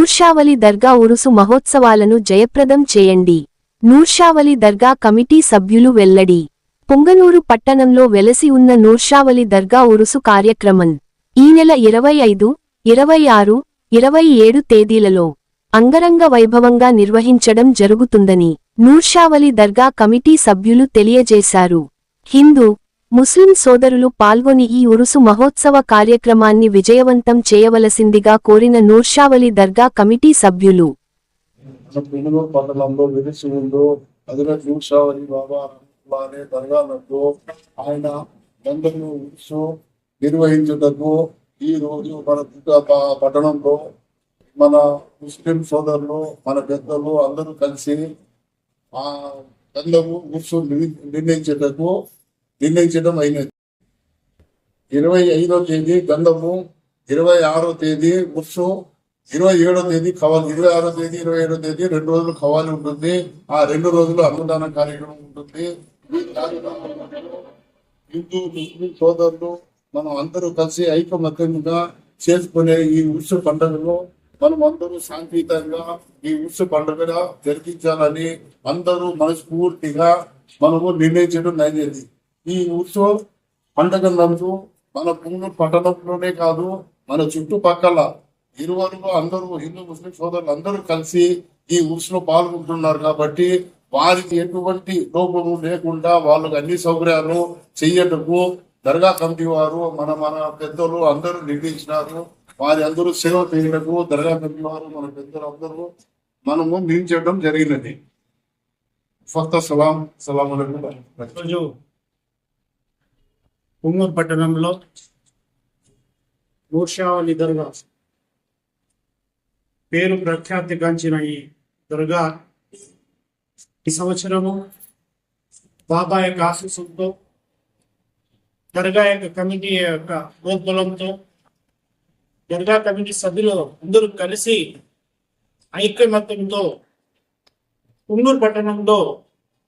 నూర్షావలి దర్గా ఉరుసు మహోత్సవాలను జయప్రదం చేయండి. నూర్షావలి దర్గా కమిటీ సభ్యులు వెల్లడి. పొంగనూరు పట్టణంలో వెలసి ఉన్న నూర్షావలి దర్గా ఉరుసు కార్యక్రమం. ఈ నెల ఇరవై ఐదు ఇరవై ఆరు ఇరవై ఏడు తేదీలలో అంగరంగ వైభవంగా నిర్వహించడం జరుగుతుందని నూర్షావలి దర్గా కమిటీ సభ్యులు తెలియజేశారు. హిందూ ముస్లిం సోదరులు పాల్గొని ఈ ఉరుసు మహోత్సవ కార్యక్రమాన్ని విజయవంతం చేయవలసిందిగా కోరిన నూర్షావలి దర్గా కమిటీ సభ్యులు. పట్టణంలో నిర్వహించుటకు ఈ రోజు మన పట్టణంలో మన ముస్లిం సోదరులు మన పెద్దలు అందరూ కలిసి ఆ గంగము ఉత్సవం నిర్ణయించేటకు నిర్ణయించడం అయినది. ఇరవై ఐదో తేదీ గంధము ఇరవై ఆరో తేదీ ఉత్సవం ఇరవై ఏడో తేదీ కవాలి ఇరవై ఆరో తేదీ ఇరవై ఏడో తేదీ రెండు రోజులు కవాలి ఉంటుంది. ఆ రెండు రోజులు అన్నదాన కార్యక్రమం ఉంటుంది. హిందూ ముస్లిం సోదరులు మనం అందరూ కలిసి ఐకమత్యంగా చేసుకునే ఈ ఉత్సవ పండుగలో మనం అందరూ శాంతియుతంగా ఈ ఉత్సవ పండుగ జరిపించాలని అందరూ మనస్ఫూర్తిగా మనము నిర్ణయించడం అనేది ఈ ఉత్సవం పండుగ నందు మన భూములు పట్టణంలోనే కాదు మన చుట్టుపక్కల ఇరువరు అందరూ హిందూ ముస్లిం సోదరులు అందరూ కలిసి ఈ ఉత్సవంలో పాల్గొంటున్నారు కాబట్టి వారికి ఎటువంటి లోపము లేకుండా వాళ్ళకి అన్ని సౌకర్యాలు చెయ్యటకు దర్గా కమిటీ వారు మన మన పెద్దలు అందరూ నిర్ణయించినారు. వారి అందరూ సేవ చేయటకు దర్గా కమిటీ వారు మన పెద్దలు అందరూ మనము నిర్మించడం జరిగినది. ఫక్త సలాం సలాం రోజు పుంగూరు పట్టణంలో నూర్షావలి దర్గా పేరు ప్రఖ్యాతిగాంచిన ఈ దర్గా ఈ సంవత్సరము బాబా యొక్క ఆశీస్సులతో దర్గా యొక్క కమిటీ యొక్క ప్రోద్బలంతో దర్గా కమిటీ సభ్యులు అందరూ కలిసి ఐక్యమత్యంతో పుంగూరు పట్టణంలో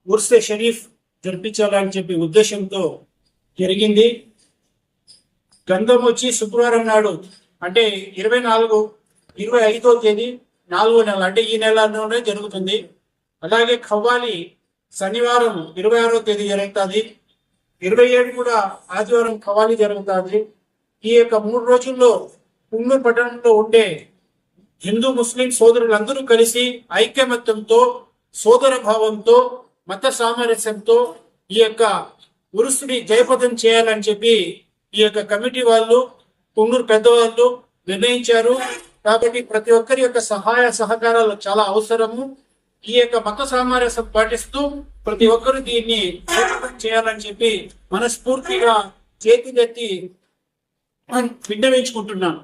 ఉర్సే షరీఫ్ జరిపించాలని చెప్పి ఉద్దేశంతో జరిగింది. గంధం వచ్చి శుక్రవారం నాడు అంటే ఇరవై నాలుగు ఇరవై ఐదో తేదీ నాలుగో నెల అంటే ఈ నెలలోనే జరుగుతుంది. అలాగే ఖవ్వాలి శనివారం ఇరవై ఆరో తేదీ జరుగుతుంది. ఇరవై ఏడు కూడా ఆదివారం ఖవ్వాలి జరుగుతుంది. ఈ యొక్క మూడు రోజుల్లో పుంగూరు పట్టణంలో ఉండే హిందూ ముస్లిం సోదరులందరూ కలిసి ఐక్యమత్యంతో సోదర భావంతో మత సామరస్యంతో ఈ యొక్క ఉరుసుని జయపదం చేయాలని చెప్పి ఈ యొక్క కమిటీ వాళ్ళు పొంగూరు పెద్దవాళ్ళు నిర్ణయించారు. కాబట్టి ప్రతి ఒక్కరి యొక్క సహాయ సహకారాలు చాలా అవసరము. ఈ యొక్క మత సామరస్యం పాటిస్తూ ప్రతి ఒక్కరు దీన్ని చేయాలని చెప్పి మనస్ఫూర్తిగా చేతులెత్తి విన్నవించుకుంటున్నాను.